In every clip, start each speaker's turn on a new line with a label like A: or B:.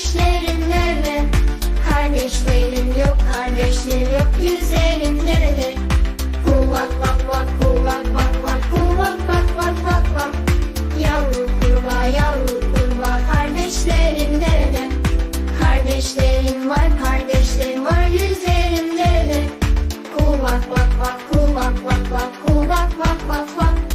A: Kardeşlerim nerede? Kardeşlerim yok, kardeşlerim yok. Yüzlerim nerede? Kulak bak bak, kulak bak bak, kulak bak bak bak bak. Yavru kurbağa, yavru kurbağa. Kardeşlerim nerede? Kardeşlerim var, kardeşlerim var. Yüzlerim nerede? Kulak bak bak, kulak bak bak, kulak bak bak bak.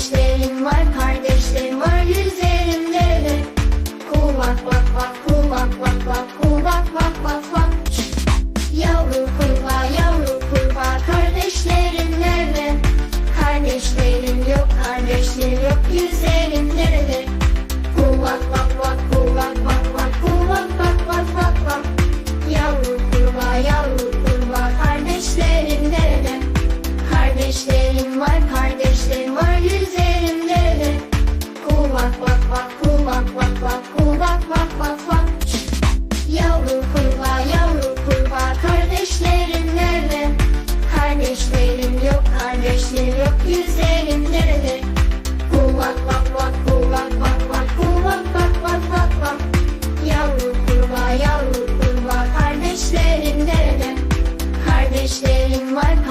A: Kardeşlerim var, kardeşlerim var yüzlerimde de. Kul bak bak bak, kul bak bak bak, kul bak bak bak bak. my